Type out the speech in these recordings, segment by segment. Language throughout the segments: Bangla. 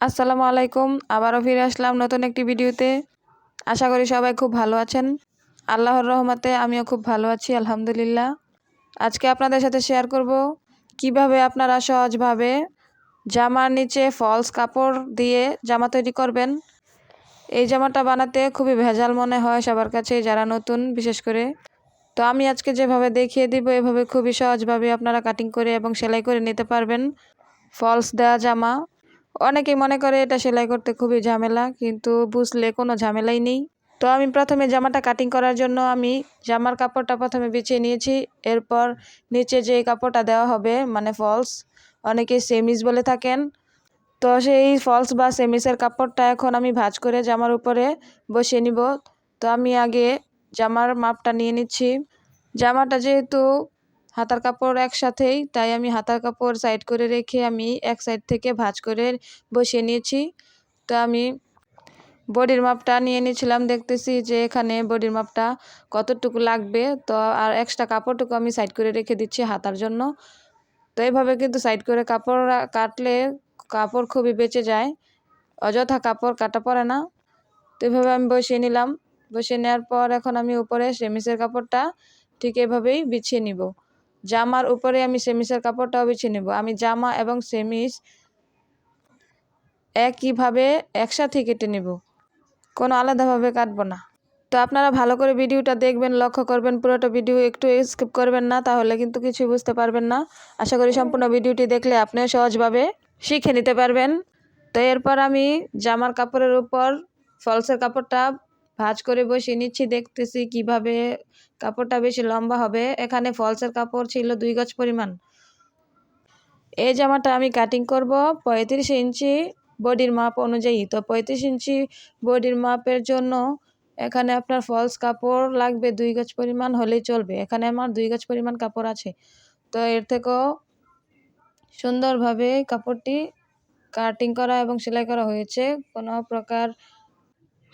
আসসালামু আলাইকুম। আবারও ফিরে আসলাম নতুন একটি ভিডিওতে। আশা করি সবাই খুব ভালো আছেন। আল্লাহর রহমতে আমিও খুব ভালো আছি, আলহামদুলিল্লাহ। আজকে আপনাদের সাথে শেয়ার করব কীভাবে আপনারা সহজভাবে জামার নিচে ফলস কাপড় দিয়ে জামা তৈরি করবেন। এই জামাটা বানাতে খুবই ভেজাল মনে হয় সবার কাছে, যারা নতুন বিশেষ করে। তো আমি আজকে যেভাবে দেখিয়ে দিব, এভাবে খুবই সহজভাবে আপনারা কাটিং করে এবং সেলাই করে নিতে পারবেন। ফলস দেওয়া জামা। অনেকেই মনে করে এটা সেলাই করতে খুবই ঝামেলা, কিন্তু বুঝলে কোনো ঝামেলাই নেই। তো আমি প্রথমে জামাটা কাটিং করার জন্য আমি জামার কাপড়টা প্রথমে বিছিয়ে নিয়েছি, এরপর নিচে যে কাপড়টা দেওয়া হবে মানে ফলস অনেকে সেমিস বলে থাকেন। তো সেই ফলস বা সেমিসের কাপড়টা এখন আমি ভাজ করে জামার উপরে বসিয়ে নিব। তো আমি আগে জামার মাপটা নিয়ে নিচ্ছি। জামাটা যেহেতু হাতার কাপড় একসাথেই, তাই আমি হাতার কাপড় সাইড করে রেখে আমি এক সাইড থেকে ভাজ করে বসিয়ে নিয়েছি। তো আমি বডির মাপটা নিয়ে নিয়েছিলাম, দেখতেছি যে এখানে বডির মাপটা কতটুকু লাগবে। তো আর এক্সট্রা কাপড়টুকু আমি সাইড করে রেখে দিচ্ছি হাতার জন্য। তো এইভাবে কিন্তু সাইড করে কাপড় কাটলে কাপড় খুবই বেঁচে যায়, অযথা কাপড় কাটা পড়ে না। তো এভাবে আমি বসিয়ে নিলাম। বসিয়ে নেওয়ার পর এখন আমি উপরে সেমিসের কাপড়টা ঠিক এভাবেই বিছিয়ে নিব। জামার উপরে আমি সেমিসের কাপড়টাও বিছিয়ে নেব। আমি জামা এবং সেমিস একইভাবে একসাথে কেটে নেব। কোনো আলাদাভাবে কাটবো না। তো আপনারা ভালো করে ভিডিওটা দেখবেন, লক্ষ্য করবেন, পুরোটা ভিডিও একটু স্কিপ করবেন না, তাহলে কিন্তু কিছুই বুঝতে পারবেন না। আশা করি সম্পূর্ণ ভিডিওটি দেখলে আপনিও সহজভাবে শিখে নিতে পারবেন। তো এরপর আমি জামার কাপড়ের উপর ফলসের কাপড়টা ভাজ করে বসিয়ে নিচ্ছি। দেখতেছি কীভাবে কাপড়টা বেশি লম্বা হবে। এখানে ফলসের কাপড় ছিল দুই গজ পরিমাণ। এই জামাটা আমি কাটিং করব পঁয়ত্রিশ ইঞ্চি বডির মাপ অনুযায়ী। তো পঁয়ত্রিশ ইঞ্চি বডির মাপের জন্য এখানে আপনার ফলস কাপড় লাগবে দুই গজ পরিমাণ হলেই চলবে। এখানে আমার দুই গজ পরিমাণ কাপড় আছে। তো এর থেকেও সুন্দরভাবে কাপড়টি কাটিং করা এবং সেলাই করা হয়েছে। কোনো প্রকার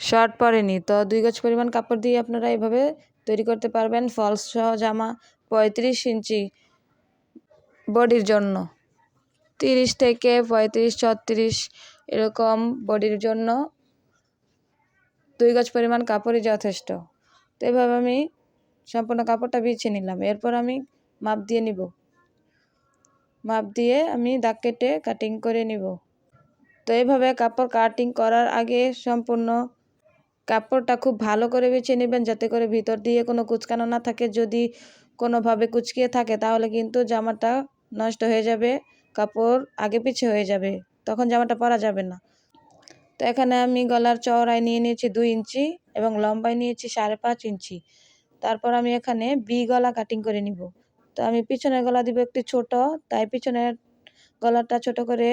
শর্ট পরেনি। তো দুই গজ পরিমাণ কাপড় দিয়ে আপনারা এভাবে তৈরি করতে পারবেন ফলস সহ জামা পঁয়ত্রিশ ইঞ্চি বডির জন্য। তিরিশ থেকে পঁয়ত্রিশ, ছত্রিশ এরকম বডির জন্য দুই গজ পরিমাণ কাপড়ই যথেষ্ট। তো এভাবে আমি সম্পূর্ণ কাপড়টা বিছিয়ে নিলাম। এরপর আমি মাপ দিয়ে নিব। মাপ দিয়ে আমি দাগ কেটে কাটিং করে নিব। তো এইভাবে কাপড় কাটিং করার আগে সম্পূর্ণ কাপড়টা খুব ভালো করে বেছে নেবেন যাতে করে ভিতর দিয়ে কোনো কুচকানো না থাকে। যদি কোনোভাবে কুচকিয়ে থাকে, তাহলে কিন্তু জামাটা নষ্ট হয়ে যাবে, কাপড় আগে পিছে হয়ে যাবে, তখন জামাটা পরা যাবে না। তো এখানে আমি গলার চওড়ায় নিয়ে নিয়েছি দুই ইঞ্চি এবং লম্বায় নিয়েছি সাড়ে পাঁচ ইঞ্চি। তারপর আমি এখানে বি গলা কাটিং করে নিব। তো আমি পিছনের গলা দিব একটু ছোট, তাই পিছনের গলাটা ছোট করে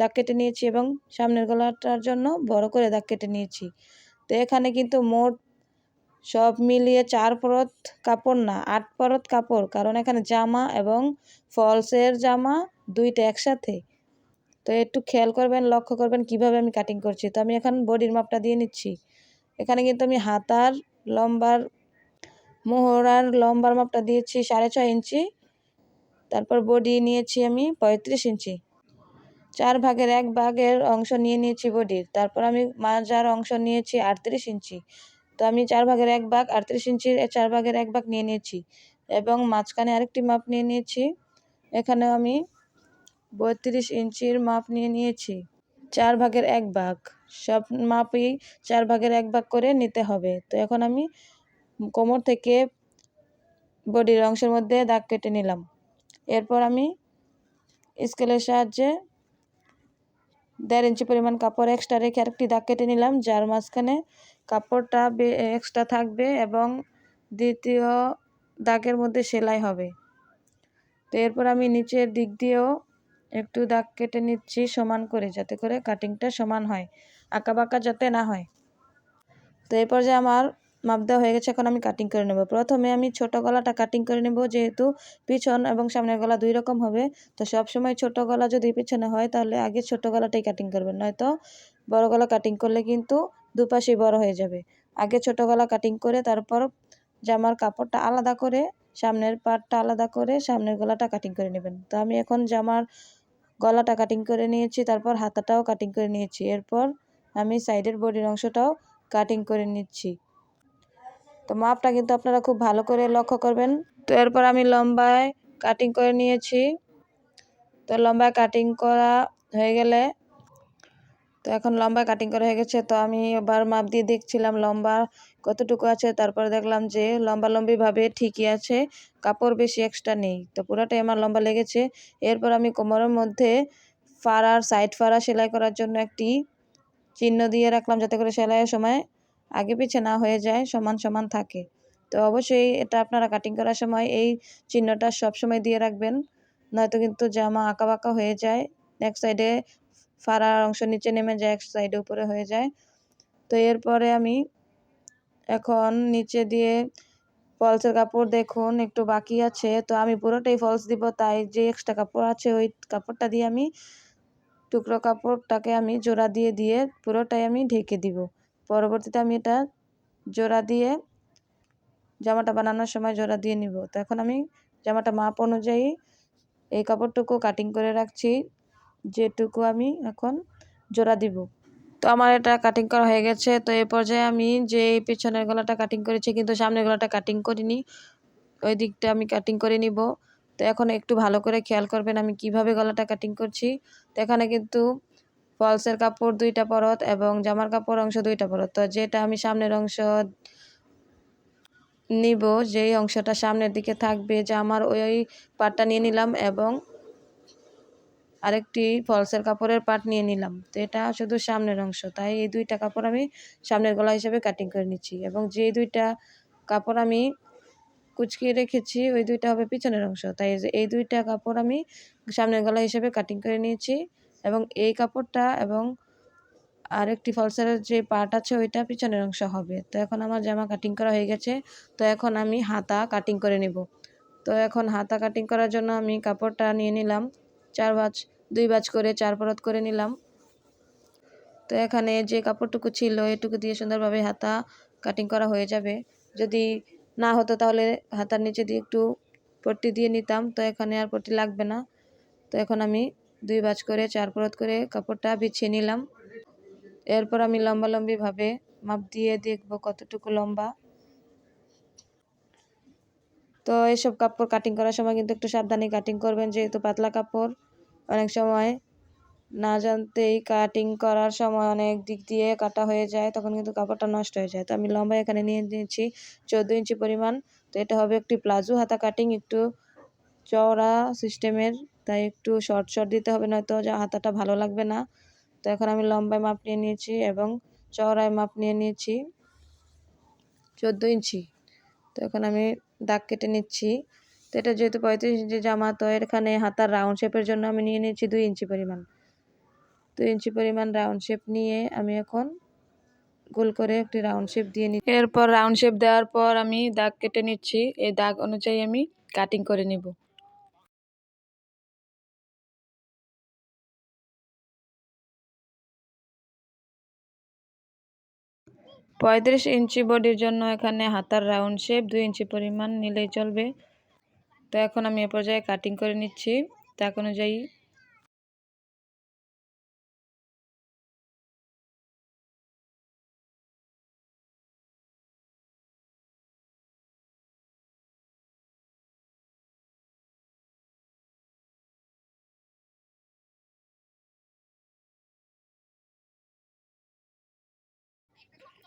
দাগ কেটে নিয়েছি এবং সামনের গলাটার জন্য বড় করে দাগ কেটে নিয়েছি। তো এখানে কিন্তু মোট সব মিলিয়ে চার পরত কাপড় না, আট পরত কাপড়। কারণ এখানে জামা এবং ফলসের জামা দুইটা একসাথে। তো একটু খেয়াল করবেন, লক্ষ্য করবেন কীভাবে আমি কাটিং করছি। তো আমি এখন বডির মাপটা দিয়ে নিচ্ছি। এখানে কিন্তু আমি হাতার লম্বার, মোহরার লম্বার মাপটা দিয়েছি সাড়ে ছয় ইঞ্চি। তারপর বডি নিয়েছি আমি পঁয়ত্রিশ ইঞ্চি। চার ভাগের এক ভাগের অংশ নিয়ে নিয়েছি বডির। তারপর আমি মাজার অংশ নিয়েছি আটত্রিশ ইঞ্চি। তো আমি চার ভাগের এক ভাগ, আটত্রিশ ইঞ্চির চার ভাগের এক ভাগ নিয়ে নিয়েছি। এবং মাঝখানে আরেকটি মাপ নিয়ে নিয়েছি। এখানে আমি বত্রিশ ইঞ্চির মাপ নিয়ে নিয়েছি। চার ভাগের এক ভাগ। সব মাপই চার ভাগের এক ভাগ করে নিতে হবে। তো এখন আমি কোমর থেকে বডির অংশের মধ্যে দাগ কেটে নিলাম। এরপর আমি স্কেলের সাহায্যে দেড় ইঞ্চি পরিমাণ কাপড় এক্সট্রা রেখে আরেকটি দাগ কেটে নিলাম, যার মাঝখানে কাপড়টা এক্সট্রা থাকবে এবং দ্বিতীয় দাগের মধ্যে সেলাই হবে। তো এরপর আমি নিচের দিক দিয়েও একটু দাগ কেটে নিচ্ছি সমান করে, যাতে করে কাটিংটা সমান হয় আঁকা বাঁকা যাতে না হয়। তো এরপর যে আমার মাপ দেওয়া হয়ে গেছে, এখন আমি কাটিং করে নেব। প্রথমে আমি ছোট গলাটা কাটিং করে নেব, যেহেতু পিছন এবং সামনের গলা দুই রকম হবে, তো সব সময় ছোট গলা যদি পিছনে হয়, তাহলে আগে ছোট গলাটাই কাটিং করবেন, নয়তো বড় গলা কাটিং করলে কিন্তু দুপাশেই বড় হয়ে যাবে। আগে ছোট গলা কাটিং করে, তারপর জামার কাপড়টা আলাদা করে, সামনের পাটটা আলাদা করে, সামনের গলাটা কাটিং করে নেবেন। তো আমি এখন জামার গলাটা কাটিং করে নিয়েছি, তারপর হাতাটাও কাটিং করে নিয়েছি। এরপর আমি সাইডের বডির অংশটাও কাটিং করে নিচ্ছি। তো মাপটা কিন্তু আপনারা খুব ভালো করে লক্ষ্য করবেন। তো এরপর আমি লম্বায় কাটিং করে নিয়েছি। তো লম্বায় কাটিং করা হয়ে গেলে, তো এখন লম্বা কাটিং করা হয়ে গেছে। তো আমি এবার মাপ দিয়ে দেখছিলাম লম্বা কতটুকু আছে। তারপর দেখলাম যে লম্বা লম্বিভাবে ঠিকই আছে, কাপড় বেশি এক্সট্রা নেই। তো পুরোটাই আমার লম্বা লেগেছে। এরপর আমি কোমরের মধ্যে ফাড়ার সাইড ফাড়া সেলাই করার জন্য একটি চিহ্ন দিয়ে রাখলাম যাতে করে সেলাইয়ের সময় আগে পিছে না হয়ে যায়, সমান সমান থাকে। তো অবশ্যই এটা আপনারা কাটিং করার সময় এই চিহ্নটা সব সময় দিয়ে রাখবেন, নয়তো কিন্তু জামা আঁকা বাঁকা হয়ে যায়, এক সাইডে ফাড়ার অংশ নিচে নেমে যায়, এক সাইডে উপরে হয়ে যায়। তো এরপরে আমি এখন নিচে দিয়ে ফলসের কাপড় দেখুন, একটু বাকি আছে। তো আমি পুরোটাই ফলস দিব, তাই যে এক্সট্রা কাপড় আছে ওই কাপড়টা দিয়ে আমি টুকরো কাপড়টাকে আমি জোড়া দিয়ে দিয়ে পুরোটাই আমি ঢেকে দিব। পরবর্তীতে আমি এটা জোড়া দিয়ে জামাটা বানানোর সময় জোড়া দিয়ে নিব। তো এখন আমি জামাটা মাপ অনুযায়ী এই কাপড়টুকু কাটিং করে রাখছি, যেটুকু আমি এখন জোড়া দিব। তো আমার এটা কাটিং করা হয়ে গেছে। তো এই পর্যায়ে আমি যে পিছনের গলাটা কাটিং করেছি কিন্তু সামনের গলাটা কাটিং করিনি, ওই দিকটা আমি কাটিং করে নিব। তো এখন একটু ভালো করে খেয়াল করবেন আমি কীভাবে গলাটা কাটিং করছি। তো এখানে কিন্তু ফলসের কাপড় দুইটা পরত এবং জামার কাপড় অংশ দুইটা পরত। তো যেটা আমি সামনের অংশ নিব, যেই অংশটা সামনের দিকে থাকবে, যে জামার ওই পাটটা নিয়ে নিলাম এবং আরেকটি ফলসের কাপড়ের পাট নিয়ে নিলাম। তো এটা শুধু সামনের অংশ, তাই এই দুইটা কাপড় আমি সামনের গলা হিসেবে কাটিং করে নিচ্ছি এবং যে দুইটা কাপড় আমি কুচকিয়ে রেখেছি, ওই দুইটা হবে পিছনের অংশ। তাই এই দুইটা কাপড় আমি সামনের গলা হিসেবে কাটিং করে নিয়েছি। এবং এই কাপড়টা এবং আরেকটি ফলসের যে পার্ট আছে, ওইটা পিছনের অংশ হবে। তো এখন আমার জামা কাটিং করা হয়ে গেছে। তো এখন আমি হাতা কাটিং করে নিব। তো এখন হাতা কাটিং করার জন্য আমি কাপড়টা নিয়ে নিলাম। চার বাজ দুই বাজ করে চার পরত করে নিলাম। তো এখানে যে কাপড়টুকু ছিল, এটুকু দিয়ে সুন্দরভাবে হাতা কাটিং করা হয়ে যাবে। যদি না হতো তাহলে হাতার নিচে দিয়ে একটু পট্টি দিয়ে নিতাম। তো এখানে আর পট্টি লাগবে না। তো এখন আমি দুই বাজ করে, চার পরত করে কাপড়টা বিছিয়ে নিলাম। এরপর আমি লম্বা লম্বিভাবে মাপ দিয়ে দেখব কতটুকু লম্বা। তো এইসব কাপড় কাটিং করার সময় কিন্তু একটু সাবধানে কাটিং করবেন, যেহেতু পাতলা কাপড়। অনেক সময় না জানতেই কাটিং করার সময় অনেক দিক দিয়ে কাটা হয়ে যায়, তখন কিন্তু কাপড়টা নষ্ট হয়ে যায়। তো আমি লম্বা এখানে নিয়ে নিয়েছি চোদ্দ ইঞ্চি পরিমাণ। তো এটা হবে একটি প্লাজো হাতা কাটিং একটু চওড়া সিস্টেমের তাই একটু শর্ট শর্ট দিতে হবে, নয়তো যা হাতাটা ভালো লাগবে না। তো এখন আমি লম্বায় মাপ নিয়ে নিয়েছি এবং চওড়ায় মাপ নিয়ে নিয়েছি চোদ্দ ইঞ্চি। তো এখন আমি দাগ কেটে নিচ্ছি। তো এটা যেহেতু পঁয়ত্রিশ ইঞ্চি জামা, তো এখানে হাতার রাউন্ড শেপের জন্য আমি নিয়ে নিয়েছি দুই ইঞ্চি পরিমাণ। দুই ইঞ্চি পরিমাণ রাউন্ড শেপ নিয়ে আমি এখন গোল করে একটি রাউন্ড শেপ দিয়ে নিই এরপর রাউন্ড শেপ দেওয়ার পর আমি দাগ কেটে নিচ্ছি। এই দাগ অনুযায়ী আমি কাটিং করে নিব। পঁয়ত্রিশ ইঞ্চি বডির জন্য এখানে হাতার রাউন্ড শেপ দুই ইঞ্চি পরিমাণ নিলেই চলবে। তো এখন আমি এ পর্যায়ে কাটিং করে নিচ্ছি। তাক অনুযায়ী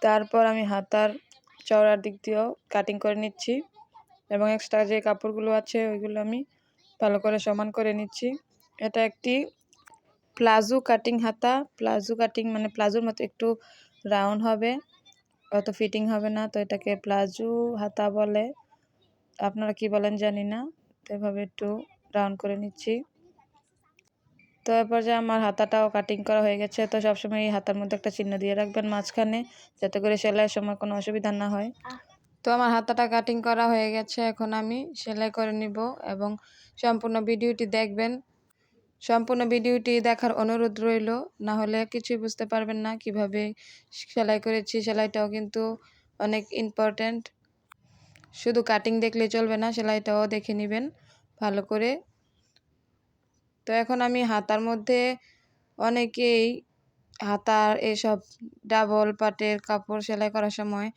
তারপর আমি হাতার চওড়ার দিক দিয়েও কাটিং করে নিচ্ছি এবং এক্সট্রা যে কাপড়গুলো আছে ওইগুলো আমি ভালো করে সমান করে নিচ্ছি। এটা একটি প্লাজো কাটিং হাতা। প্লাজো কাটিং মানে প্লাজোর মতো একটু রাউন্ড হবে, অত ফিটিং হবে না। তো এটাকে প্লাজো হাতা বলে। আপনারা কি বলেন জানি না। তো এভাবে একটু রাউন্ড করে নিচ্ছি। তো এরপর যে আমার হাতাটাও কাটিং করা হয়ে গেছে, তো সবসময় এই হাতার মধ্যে একটা চিহ্ন দিয়ে রাখবেন মাঝখানে, যাতে করে সেলাইয়ের সময় কোনো অসুবিধা না হয়। তো আমার হাতাটা কাটিং করা হয়ে গেছে, এখন আমি সেলাই করে নিব এবং সম্পূর্ণ ভিডিওটি দেখবেন। সম্পূর্ণ ভিডিওটি দেখার অনুরোধ রইল, না হলে কিছুই বুঝতে পারবেন না কীভাবে সেলাই করেছি, সেলাইটাও কিন্তু অনেক ইম্পর্ট্যান্ট শুধু কাটিং দেখলে চলবে না, সেলাইটাও দেখে নেবেন, ভালো করে তো এখন আমি হাতার মধ্যে অনেকেই হাতার এসব ডাবল পাটের কাপড় সেলাই করার সময়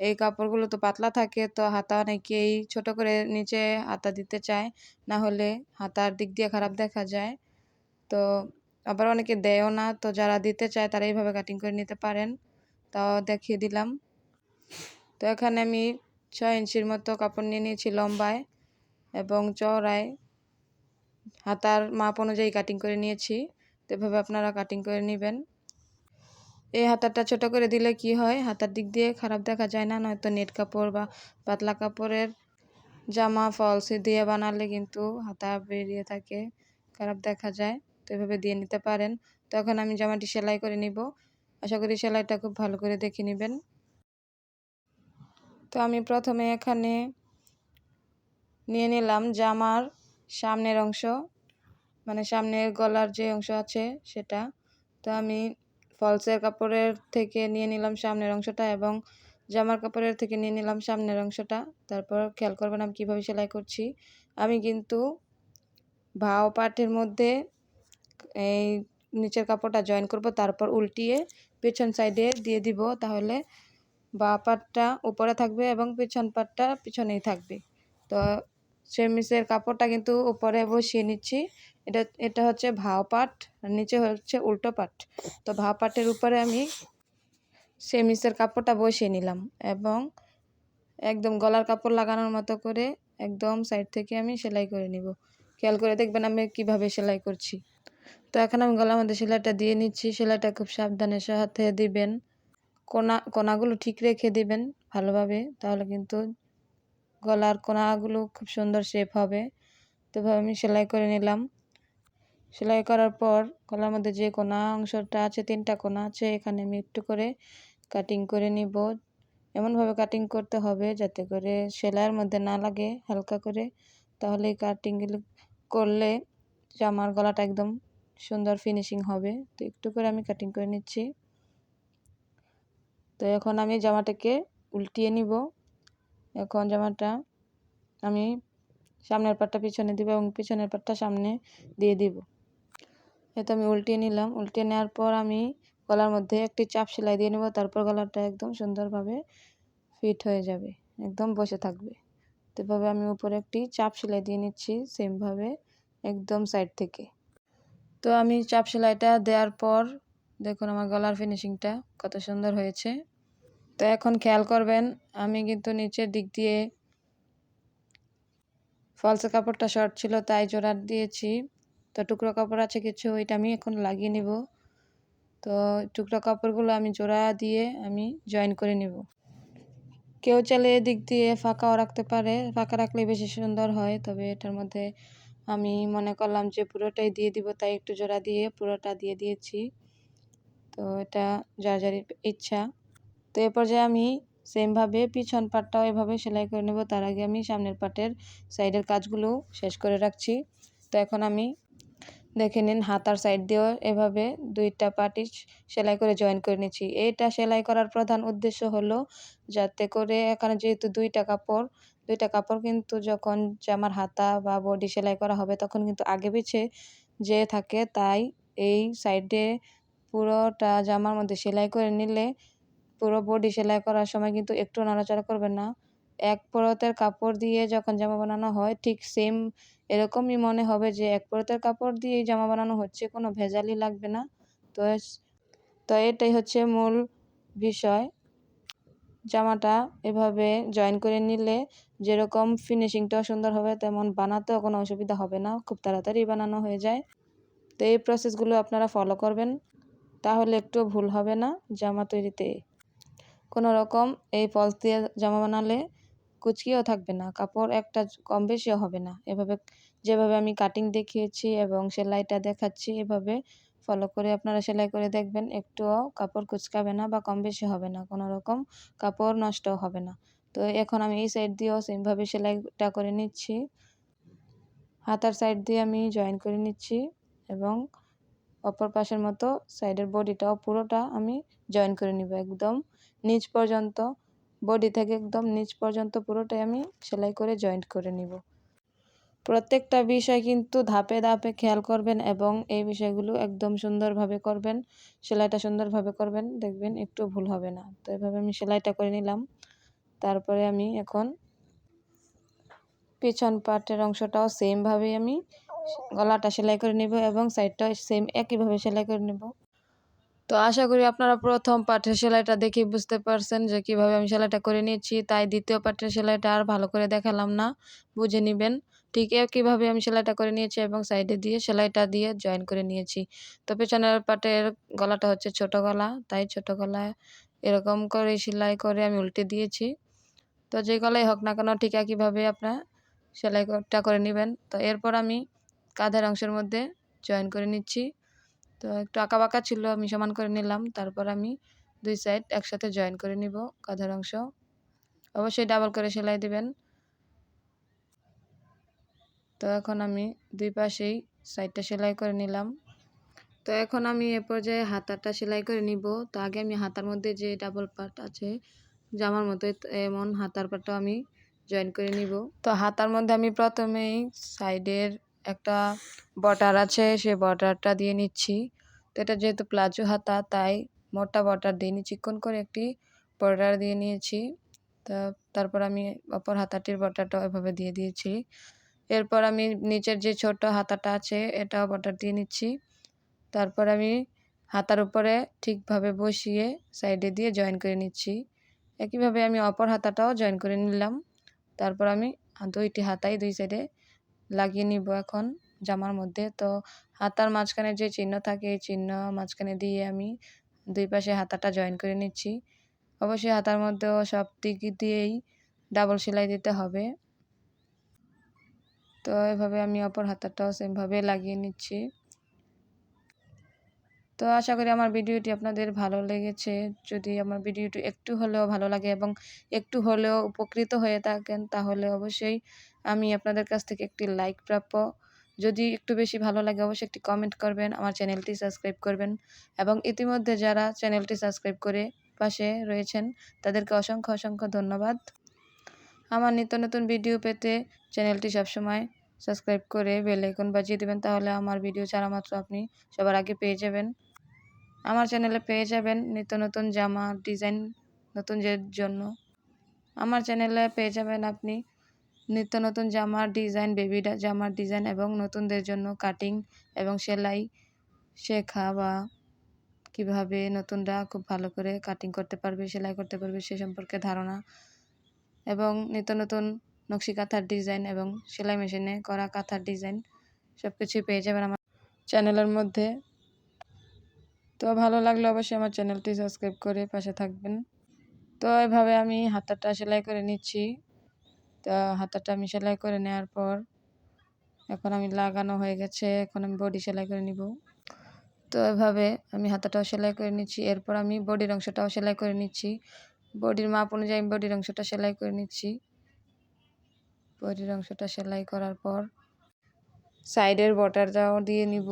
এই কাপড়গুলো তো পাতলা থাকে, তো হাতা অনেকেই ছোট করে নিচে হাতা দিতে চায়, না হলে হাতার দিক দিয়ে খারাপ দেখা যায়। তো আবার অনেকে দেয়ও না, তো যারা দিতে চায় তারা এইভাবে কাটিং করে নিতে পারেন, তাও দেখিয়ে দিলাম। তো এখানে আমি ছয় ইঞ্চির মতো কাপড় নিয়ে নিয়েছি লম্বায় এবং চওড়ায়। হাতার মাপ অনুযায়ী কাটিং করে নিয়েছি। তো এভাবে আপনারা কাটিং করে নেবেন। এই হাতাটা ছোট করে দিলে কি হয়? হাতার দিক দিয়ে খারাপ দেখা যায় না? নয়তো নেট কাপড় বা পাতলা কাপড়ের জামা ফলস দিয়ে বানালে কিন্তু হাতা বেরিয়ে থাকে, খারাপ দেখা যায়। তো এভাবে দিয়ে নিতে পারেন। তখন আমি জামাটি সেলাই করে নিব। আশা করি সেলাইটা খুব ভালো করে দেখে নেবেন। তো আমি প্রথমে এখানে নিয়ে নিলাম জামার সামনের অংশ মানে সামনের গলার যে অংশ আছে সেটা। তো আমি ফলসের কাপড়ের থেকে নিয়ে নিলাম সামনের অংশটা এবং জামার কাপড়ের থেকে নিয়ে নিলাম সামনের অংশটা। তারপর খেয়াল করবেন আমি কীভাবে সেলাই করছি। আমি কিন্তু ভাও পাটের মধ্যে এই নিচের কাপড়টা জয়েন করব, তারপর উল্টিয়ে পেছন সাইডে দিয়ে দিব, তাহলে বা পাটটা উপরে থাকবে এবং পেছন পাটটা পিছনেই থাকবে। তো সেমিসের কাপড়টা কিন্তু উপরে বসিয়ে নিচ্ছি। এটা এটা হচ্ছে ভাও পাট আর নিচে হচ্ছে উল্টো পাট। তো ভাও পাটের উপরে আমি সেমিসের কাপড়টা বসিয়ে নিলাম এবং একদম গলার কাপড় লাগানোর মতো করে একদম সাইড থেকে আমি সেলাই করে নিব। খেয়াল করে দেখবেন আমি কীভাবে সেলাই করছি। তো এখন আমি গলার মধ্যে সেলাইটা দিয়ে নিচ্ছি। সেলাইটা খুব সাবধানের সাথে দিবেন। কোনা, কোনাগুলো ঠিক রেখে দিবেন ভালোভাবে। তাহলে কিন্তু গলার কোনাগুলো খুব সুন্দর শেপ হবে। তো আমি সেলাই করে নিলাম। সেলাই করার পর গলার মধ্যে যে কোনা অংশটা আছে, তিনটা কোনা আছে, এখানে আমি একটু করে কাটিং করে নিব। এমনভাবে কাটিং করতে হবে যাতে করে সেলাইয়ের মধ্যে না লাগে হালকা করে। তাহলে কাটিংগুলো করলে জামার গলাটা একদম সুন্দর ফিনিশিং হবে। তো একটু করে আমি কাটিং করে নিচ্ছি। তো এখন আমি জামাটাকে উল্টিয়ে নিব। এখন জামাটা আমি সামনের পাটটা পিছনে দিব এবং পিছনের পাটটা সামনে দিয়ে দিব। এতো আমি উল্টিয়ে নিলাম। উল্টিয়ে নেওয়ার পর আমি গলার মধ্যে একটি চাপ সেলাই দিয়ে নেব। তারপর গলাটা একদম সুন্দরভাবে ফিট হয়ে যাবে। একদম বসে থাকবে। এভাবে আমি উপরে একটি চাপ সেলাই দিয়ে নিচ্ছি সেমভাবে একদম সাইড থেকে। তো আমি চাপ সেলাইটা দেওয়ার পর দেখুন আমার গলার ফিনিশিংটা কত সুন্দর হয়েছে। তো এখন খেয়াল করবেন, আমি কিন্তু নিচের দিক দিয়ে ফলসের কাপড়টা শর্ট ছিল, তাই জোড়া দিয়েছি। তো টুকরো কাপড় আছে কিছু, ওইটা আমি এখন লাগিয়ে নিব। তো টুকরো কাপড়গুলো আমি জোড়া দিয়ে আমি জয়েন করে নিব। কেউ চাইলে এদিক দিয়ে ফাঁকাও রাখতে পারে, ফাঁকা রাখলে বেশি সুন্দর হয়, তবে এটার মধ্যে আমি মনে করলাম যে পুরোটাই দিয়ে দিব, তাই একটু জোড়া দিয়ে পুরোটা দিয়ে দিয়েছি। তো এটা যার যার ইচ্ছা। তো এ পর্যায়ে আমি সেমভাবে পিছন পাটটাও এভাবে সেলাই করে নেব। তার আগে আমি সামনের পাটের সাইডের কাজগুলো শেষ করে রাখছি। তো এখন আমি দেখে নিন হাতার সাইড দিয়েও এভাবে দুইটা পাটি সেলাই করে জয়েন করে নিচ্ছি। এইটা সেলাই করার প্রধান উদ্দেশ্য হলো যাতে করে এখানে যেহেতু দুইটা কাপড় দুইটা কাপড় কিন্তু যখন জামার হাতা বা বডি সেলাই করা হবে তখন কিন্তু আগে পিছে যে থাকে তাই এই সাইডে পুরোটা জামার মধ্যে সেলাই করে নিলে পুরো বডি সেলাই করার সময় কিন্তু একটু নড়াচড়া করবেন না। এক পরতের কাপড় দিয়ে যখন জামা বানানো হয়, ঠিক সেম এরকমই মনে হবে যে এক পরতের কাপড় দিয়েই জামা বানানো হচ্ছে, কোনো ভেজালই লাগবে না। তো তো এটাই হচ্ছে মূল বিষয়। জামাটা এভাবে জয়েন করে নিলে যেরকম ফিনিশিংটাও সুন্দর হবে, তেমন বানাতেও কোনো অসুবিধা হবে না, খুব তাড়াতাড়ি বানানো হয়ে যায়। তো এই প্রসেসগুলো আপনারা ফলো করবেন, তাহলে একটু ভুল হবে না জামা তৈরিতে। কোনো রকম এই ফলস দিয়ে জামা বানালে কুচকিও থাকবে না, কাপড় একটা কম বেশিও হবে না। এভাবে, যেভাবে আমি কাটিং দেখিয়েছি এবং সেলাইটা দেখাচ্ছি, এভাবে ফলো করে আপনারা সেলাই করে দেখবেন, একটুও কাপড় কুচকাবে না বা কম বেশি হবে না, কোনো রকম কাপড় নষ্টও হবে না। তো এখন আমি এই সাইড দিয়েও সেমভাবে সেলাইটা করে নিচ্ছি। হাতার সাইড দিয়ে আমি জয়েন করে নিচ্ছি এবং অপর পাশের মতো সাইডের বডিটাও পুরোটা আমি জয়েন করে নিব একদম নিচ পর্যন্ত বডি থেকে একদম নিচ পর্যন্ত পুরোটাই আমি সেলাই করে জয়েন্ট করে নিব। প্রত্যেকটা বিষয় কিন্তু ধাপে ধাপে খেয়াল করবেন এবং এই বিষয়গুলো একদম সুন্দরভাবে করবেন, সেলাইটা সুন্দরভাবে করবেন, দেখবেন একটু ভুল হবে না। তো এভাবে আমি সেলাইটা করে নিলাম। তারপরে আমি এখন পিছন পাটের অংশটাও সেমভাবেই আমি গলাটা সেলাই করে নেব এবং সাইডটাও সেম একইভাবে সেলাই করে নেব। তো আশা করি আপনারা প্রথম পাঠের সেলাইটা দেখে বুঝতে পারছেন যে কীভাবে আমি সেলাইটা করে নিয়েছি। তাই দ্বিতীয় পাঠের সেলাইটা আর ভালো করে দেখালাম না, বুঝে নেবেন। ঠিক একইভাবে আমি সেলাইটা করে নিয়েছি এবং সাইডে দিয়ে সেলাইটা দিয়ে জয়েন করে নিয়েছি। তো পেছনের পাটের গলাটা হচ্ছে ছোট গলা, তাই ছোট গলা এরকম করে সেলাই করে আমি উল্টে দিয়েছি। তো যে গলাই হোক না কেন ঠিক একইভাবে আপনার সেলাইটা করে নেবেন। তো এরপর আমি কাঁধের অংশের মধ্যে জয়েন করে নিচ্ছি। তো একটু আঁকা বাঁকা ছিল, আমি সমান করে নিলাম। তারপর আমি দুই সাইড একসাথে জয়েন করে নিব কাঁধের অংশ। অবশ্যই ডাবল করে সেলাই দিবেন। তো এখন আমি দুই পাশেই সাইডটা সেলাই করে নিলাম। তো এখন আমি এ পর্যায়ে হাতাটা সেলাই করে নিব। তো আগে আমি হাতার মধ্যে যে ডাবল পার্ট আছে, জামার মতো এমন হাতার পাটটা আমি জয়েন করে নিব। তো হাতার মধ্যে আমি প্রথমেই সাইডের একটা বটার আছে সে বটারটা দিয়ে নিচ্ছি। তো এটা যেহেতু প্লাজো হাতা, তাই মোটা বটার দিয়ে নিচ্ছি। চিকন করে একটি বর্ডার দিয়ে নিয়েছি। তা তারপর আমি অপর হাতাটির বটারটা এভাবে দিয়ে দিয়েছি। এরপর আমি নিচের যে ছোট হাতাটা আছে, এটাও বটার দিয়ে নিচ্ছি। তারপর আমি হাতার উপরে ঠিকভাবে বসিয়ে সাইডে দিয়ে জয়েন করে নিচ্ছি। একইভাবে আমি অপর হাতাটাও জয়েন করে নিলাম। তারপর আমি দুইটি হাতাই দুই সাইডে লাগিয়ে নিব এখন জামার মধ্যে। তো হাতার মাঝখানে যে চিহ্ন থাকে, এই চিহ্ন মাঝখানে দিয়ে আমি দুই পাশে হাতাটা জয়েন করে নিচ্ছি। অবশ্যই হাতার মধ্যেও সব দিক দিয়েই ডাবল সেলাই দিতে হবে। তো এভাবে আমি অপর হাতাটাও সেমভাবে লাগিয়ে নিচ্ছি। তো আশা করি আমার ভিডিওটি আপনাদের ভালো লেগেছে। যদি আমার ভিডিওটি একটু হলেও ভালো লাগে এবং একটু হলেও উপকৃত হয়ে থাকেন, তাহলে অবশ্যই আমি আপনাদের কাছ থেকে একটি লাইক প্রাপ্য। যদি একটু বেশি ভালো লাগে অবশ্যই একটি কমেন্ট করবেন, আমার চ্যানেলটি সাবস্ক্রাইব করবেন এবং ইতিমধ্যে যারা চ্যানেলটি সাবস্ক্রাইব করে পাশে রয়েছেন, তাদেরকে অসংখ্য অসংখ্য ধন্যবাদ। আমার নিত্য নতুন ভিডিও পেতে চ্যানেলটি সবসময় সাবস্ক্রাইব করে বেল আইকন বাজিয়ে দেবেন, তাহলে আমার ভিডিও ছাড়া মাত্র আপনি সবার আগে পেয়ে যাবেন। আমার চ্যানেলে পেয়ে যাবেন নিত্য নতুন জামা ডিজাইন নতুনদের জন্য। আমার চ্যানেলে পেয়ে যাবেন আপনি নিত্য নতুন জামার ডিজাইন, বেবি জামার ডিজাইন এবং নতুনদের জন্য কাটিং এবং সেলাই শেখা বা কীভাবে নতুনরা খুব ভালো করে কাটিং করতে পারবে, সেলাই করতে পারবে সে সম্পর্কে ধারণা এবং নিত্য নতুন নকশি কাঁথার ডিজাইন এবং সেলাই মেশিনে করা কাঁথার ডিজাইন সব কিছুই পেয়ে যাবেন আমার চ্যানেলের মধ্যে। তো ভালো লাগলে অবশ্যই আমার চ্যানেলটি সাবস্ক্রাইব করে পাশে থাকবেন। তো এভাবে আমি হাতাটা সেলাই করে নিচ্ছি। তো হাতাটা আমি সেলাই করে নেওয়ার পর এখন আমি লাগানো হয়ে গেছে, এখন আমি বডি সেলাই করে নিব। তো এভাবে আমি হাতাটাও সেলাই করে নিচ্ছি, এরপর আমি বডির অংশটাও সেলাই করে নিচ্ছি। বডির মাপ অনুযায়ী আমি বডির অংশটা সেলাই করে নিচ্ছি। বডির অংশটা সেলাই করার পর সাইডের বটারটাও দিয়ে নিব।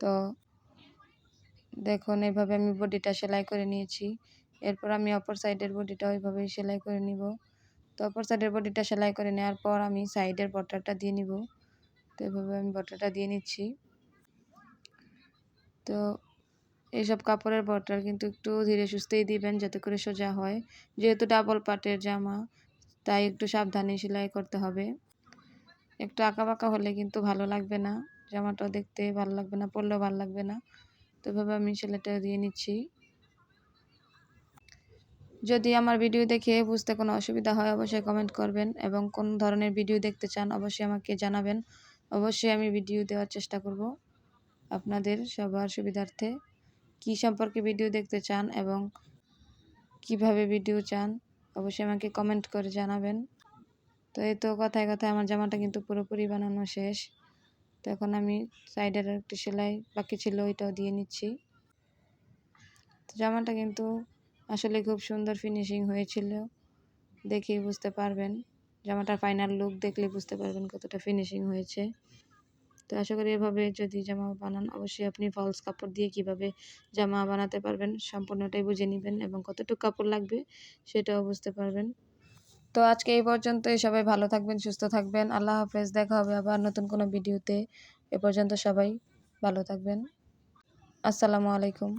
তো দেখুন এইভাবে আমি বডিটা সেলাই করে নিয়েছি। এরপর আমি অপর সাইডের বডিটা ওইভাবেই সেলাই করে নিব। তো অপর সাইডের বডিটা সেলাই করে নেওয়ার পর আমি সাইডের বটারটা দিয়ে নিব। তো এভাবে আমি বটারটা দিয়ে নিচ্ছি। তো এইসব কাপড়ের বটার কিন্তু একটু ধীরে সুস্থেই দিবেন যাতে করে সোজা হয়। যেহেতু ডাবল পাটের জামা, তাই একটু সাবধানে সেলাই করতে হবে। একটু আঁকা বাঁকা হলে কিন্তু ভালো লাগবে না। জামাটাও দেখতে ভালো লাগবে না, পরলেও ভালো লাগবে না। তো এভাবে আমি সেলাইটা দিয়ে নিচ্ছি। যদি আমার ভিডিও দেখে বুঝতে কোনো অসুবিধা হয়, অবশ্যই কমেন্ট করবেন এবং কোন ধরনের ভিডিও দেখতে চান অবশ্যই আমাকে জানাবেন। অবশ্যই আমি ভিডিও দেওয়ার চেষ্টা করব। আপনাদের সবার সুবিধার্থে কি সম্পর্কে ভিডিও দেখতে চান এবং কীভাবে ভিডিও চান অবশ্যই আমাকে কমেন্ট করে জানাবেন। তো এই তো কথায় কথায় আমার জামাটা কিন্তু পুরোপুরি বানানো শেষ। তো এখন আমি সাইডের একটি সেলাই বাকি ছিল, ওইটাও দিয়ে নিচ্ছি। তো জামাটা কিন্তু আসলে খুব সুন্দর ফিনিশিং হয়েছিল। দেখেই বুঝতে পারবেন। জামাটার ফাইনাল লুক দেখলে বুঝতে পারবেন কতটা ফিনিশিং হয়েছে। তো আশা করি এভাবে যদি জামা বানান, অবশ্যই আপনি ফলস কাপড় দিয়ে কীভাবে জামা বানাতে পারবেন সম্পূর্ণটাই বুঝে নেবেন এবং কতটুকু কাপড় লাগবে সেটাও বুঝতে পারবেন। তো আজকে এই পর্যন্তই। সবাই ভালো থাকবেন, সুস্থ থাকবেন। আল্লাহ হাফেজ। দেখা হবে আবার নতুন কোনো ভিডিওতে। এ পর্যন্ত সবাই ভালো থাকবেন। আসসালামু আলাইকুম।